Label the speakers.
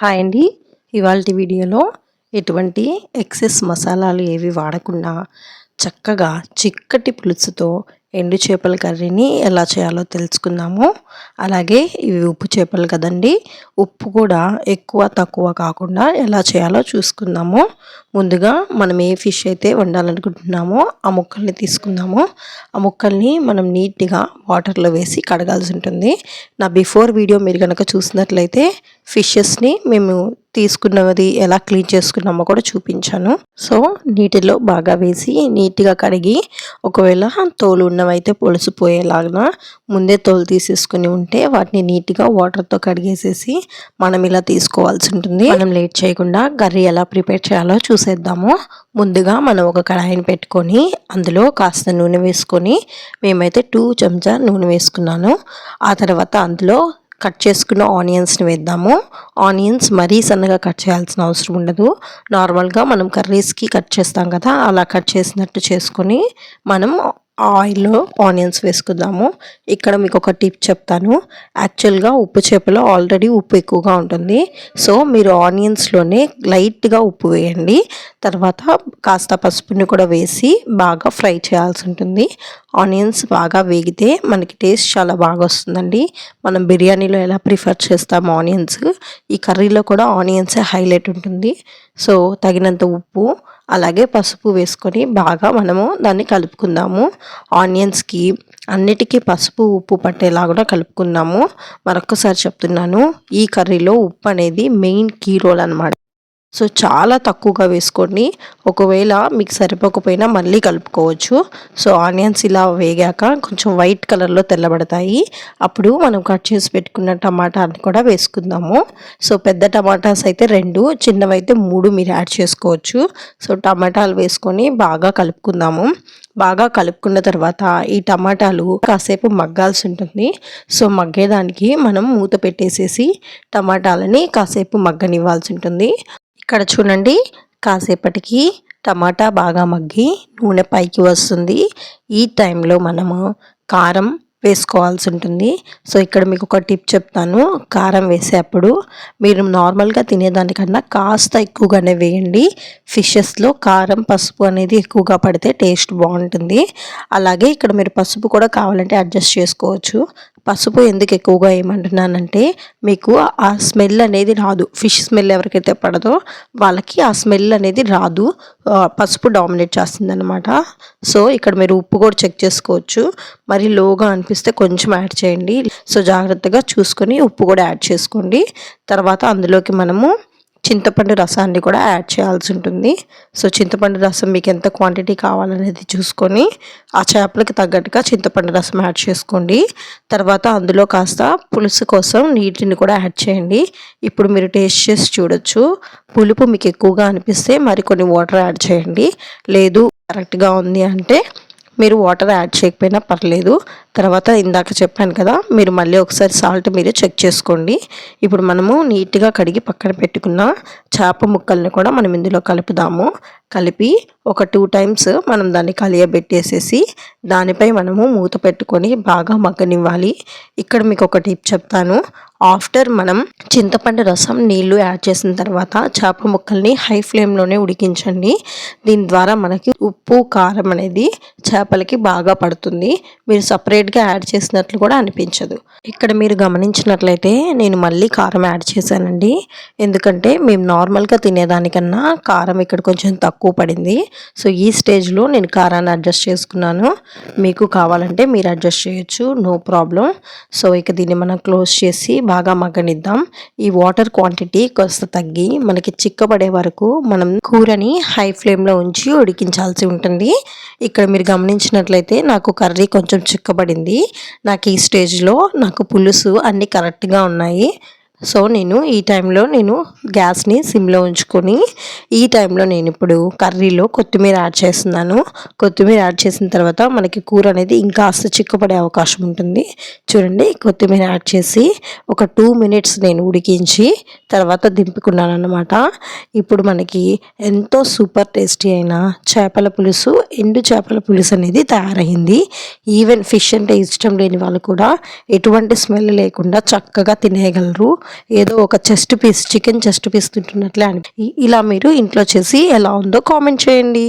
Speaker 1: Hi అండి. ఇవాళ వీడియోలో ఎటువంటి ఎక్సెస్ మసాలాలు ఏవి వాడకుండా చక్కగా చిక్కటి పులుసుతో ఎండు చేపల కర్రీని ఎలా చేయాలో తెలుసుకుందాము. అలాగే ఇవి ఉప్పు చేపలు కదండి. ఉప్పు కూడా ఎక్కువ తక్కువ కాకుండా ఎలా చేయాలో చూసుకుందాము. ముందుగా మనం ఏ ఫిష్ అయితే వండాలనుకుంటున్నామో ఆ ముక్కల్ని తీసుకుందాము. ఆ ముక్కల్ని మనం నీట్గా వాటర్లో వేసి కడగాల్సి ఉంటుంది. నా బిఫోర్ వీడియో మీరు కనుక చూసినట్లయితే ఫిషెస్ని మేము తీసుకున్నది ఎలా క్లీన్ చేసుకున్నామో కూడా చూపించాను. సో నీటిలో బాగా వేసి నీట్గా కడిగి ఒకవేళ తోలు ఉన్నవైతే పొలిసిపోయేలాగా ముందే తోలు తీసేసుకుని ఉంటే వాటిని నీట్గా వాటర్తో కడిగేసేసి మనం ఇలా తీసుకోవాల్సి ఉంటుంది. మనం లేట్ చేయకుండా కర్రీ ఎలా ప్రిపేర్ చేయాలో చూసేద్దాము. ముందుగా మనం ఒక కడాయిని పెట్టుకొని అందులో కాస్త నూనె వేసుకొని మేమైతే టూ చెంచా నూనె వేసుకున్నాను. ఆ తర్వాత అందులో కట్ చేసుకున్న ఆనియన్స్ని వేద్దాము. ఆనియన్స్ మరీ సన్నగా కట్ చేయాల్సిన అవసరం ఉండదు. నార్మల్గా మనం కర్రీస్కి కట్ చేస్తాం కదా అలా కట్ చేసినట్టు చేసుకొని మనం ఆయిల్లో ఆనియన్స్ వేసుకుందాము. ఇక్కడ మీకు ఒక టిప్ చెప్తాను. యాక్చువల్గా ఉప్పు చేపలో ఆల్రెడీ ఉప్పు ఎక్కువగా ఉంటుంది. సో మీరు ఆనియన్స్లోనే లైట్గా ఉప్పు వేయండి. తర్వాత కాస్త పసుపుని కూడా వేసి బాగా ఫ్రై చేయాల్సి ఉంటుంది. ఆనియన్స్ బాగా వేగితే మనకి టేస్ట్ చాలా బాగా వస్తుందండి. మనం బిర్యానీలో ఎలా ప్రిఫర్ చేస్తాము ఆనియన్స్? ఈ కర్రీలో కూడా ఆనియన్సే హైలైట్ ఉంటుంది. సో తగినంత ఉప్పు అలాగే పసుపు వేసుకొని బాగా మనము దాన్ని కలుపుకుందాము. ఆనియన్స్కి అన్నిటికీ పసుపు ఉప్పు పట్టేలా కూడా కలుపుకుందాము. మరొకసారి చెప్తున్నాను ఈ కర్రీలో ఉప్పు అనేది మెయిన్ కీ రోల్ అనమాట సో చాలా తక్కువగా వేసుకోండి. ఒకవేళ మీకు సరిపోకపోయినా మళ్ళీ కలుపుకోవచ్చు. సో ఆనియన్స్ ఇలా వేగాక కొంచెం వైట్ కలర్లో తెల్లబడతాయి. అప్పుడు మనం కట్ చేసి పెట్టుకున్న టమాటాని కూడా వేసుకుందాము. సో పెద్ద టమాటాస్ అయితే రెండు చిన్నవైతే మూడు మీరు యాడ్ చేసుకోవచ్చు. సో టమాటాలు వేసుకొని బాగా కలుపుకుందాము. బాగా కలుపుకున్న తర్వాత ఈ టమాటాలు కాసేపు మగ్గాల్సి ఉంటుంది. సో మగ్గేదానికి మనం మూత పెట్టేసేసి టమాటాలని కాసేపు మగ్గనివ్వాల్సి ఉంటుంది. ఇక్కడ చూడండి. కాసేపటికి టమాటా బాగా మగ్గి నూనె పైకి వస్తుంది. ఈ టైంలో మనము కారం వేసుకోవాల్సి ఉంటుంది. సో ఇక్కడ మీకు ఒక టిప్ చెప్తాను. కారం వేసేటప్పుడు మీరు నార్మల్గా తినేదానికన్నా కాస్త ఎక్కువగానే వేయండి. ఫిషెస్లో కారం పసుపు అనేది ఎక్కువగా పడితే టేస్ట్ బాగుంటుంది. అలాగే ఇక్కడ మీరు పసుపు కూడా కావాలంటే అడ్జస్ట్ చేసుకోవచ్చు. పసుపు ఎందుకు ఎక్కువగా ఏమంటున్నానంటే మీకు ఆ స్మెల్ అనేది రాదు. ఫిష్ స్మెల్ ఎవరికైతే పడదో వాళ్ళకి ఆ స్మెల్ అనేది రాదు. పసుపు డామినేట్ చేస్తుంది అనమాట సో ఇక్కడ మీరు ఉప్పు కూడా చెక్ చేసుకోవచ్చు. మరి లోగా అనిపిస్తే కొంచెం యాడ్ చేయండి. సో జాగ్రత్తగా చూసుకొని ఉప్పు కూడా యాడ్ చేసుకోండి. తర్వాత అందులోకి మనము చింతపండు రసాన్ని కూడా యాడ్ చేయాల్సి ఉంటుంది. సో చింతపండు రసం మీకు ఎంత క్వాంటిటీ కావాలనేది చూసుకొని ఆ చేపలకి తగ్గట్టుగా చింతపండు రసం యాడ్ చేసుకోండి. తర్వాత అందులో కాస్త పులుసు కోసం నీటిని కూడా యాడ్ చేయండి. ఇప్పుడు మీరు టేస్ట్ చేసి చూడొచ్చు. పులుపు మీకు ఎక్కువగా అనిపిస్తే మరికొన్ని వాటర్ యాడ్ చేయండి. లేదు కరెక్ట్గా ఉంది అంటే మీరు వాటర్ యాడ్ చేయకపోయినా పర్లేదు. తర్వాత ఇందాక చెప్పాను కదా మీరు మళ్ళీ ఒకసారి సాల్ట్ మీరు చెక్ చేసుకోండి. ఇప్పుడు మనము నీట్గా కడిగి పక్కన పెట్టుకున్న చేప ముక్కల్ని కూడా మనం ఇందులో కలుపుదాము. కలిపి ఒక టూ టైమ్స్ మనం దాన్ని కలియబెట్టేసేసి దానిపై మనము మూత పెట్టుకొని బాగా మగ్గనివ్వాలి. ఇక్కడ మీకు ఒక టిప్ చెప్తాను. ఆఫ్టర్ మనం చింతపండు రసం నీళ్ళు యాడ్ చేసిన తర్వాత చేప ముక్కల్ని హై ఫ్లేమ్లోనే ఉడికించండి. దీని ద్వారా మనకి ఉప్పు కారం అనేది చేపలకి బాగా పడుతుంది. మీరు సపరేట్గా యాడ్ చేసినట్లు కూడా అనిపించదు. ఇక్కడ మీరు గమనించినట్లయితే నేను మళ్ళీ కారం యాడ్ చేశానండి. ఎందుకంటే మేము నార్మల్గా తినేదానికన్నా కారం ఇక్కడ కొంచెం తక్కువ తక్కువ పడింది. సో ఈ స్టేజ్లో నేను కారాన్ని అడ్జస్ట్ చేసుకున్నాను. మీకు కావాలంటే మీరు అడ్జస్ట్ చేయొచ్చు. No problem. సో ఇక దీన్ని మనం క్లోజ్ చేసి బాగా మగ్గనిద్దాం. ఈ వాటర్ క్వాంటిటీ కాస్త తగ్గి మనకి చిక్కబడే వరకు మనం కూరని హై ఫ్లేమ్లో ఉంచి ఉడికించాల్సి ఉంటుంది. ఇక్కడ మీరు గమనించినట్లయితే నాకు కర్రీ కొంచెం చిక్కబడింది. నాకు ఈ స్టేజ్లో నాకు పులుసు అన్నీ కరెక్ట్గా ఉన్నాయి. సో నేను ఈ టైంలో నేను గ్యాస్ని సిమ్లో ఉంచుకొని ఈ టైంలో నేను ఇప్పుడు కర్రీలో కొత్తిమీర యాడ్ చేస్తున్నాను. కొత్తిమీర యాడ్ చేసిన తర్వాత మనకి కూర అనేది ఇంకాస్త చిక్కపడే అవకాశం ఉంటుంది. చూడండి కొత్తిమీర యాడ్ చేసి ఒక టూ మినిట్స్ నేను ఉడికించి తర్వాత దింపుకున్నాను అనమాట ఇప్పుడు మనకి ఎంతో సూపర్ టేస్టీ అయిన చేపల పులుసు ఎండు చేపల పులుసు అనేది తయారైంది ఈవెన్ ఫిష్ అంటే ఇష్టం లేని వాళ్ళు కూడా ఎటువంటి స్మెల్ లేకుండా చక్కగా తినేయగలరు. ఏదో ఒక chest piece chicken chest piece తింటున్నట్లే అని ఇలా మీరు ఇంట్లో చేసి ఎలా ఉందో కామెంట్ చేయండి.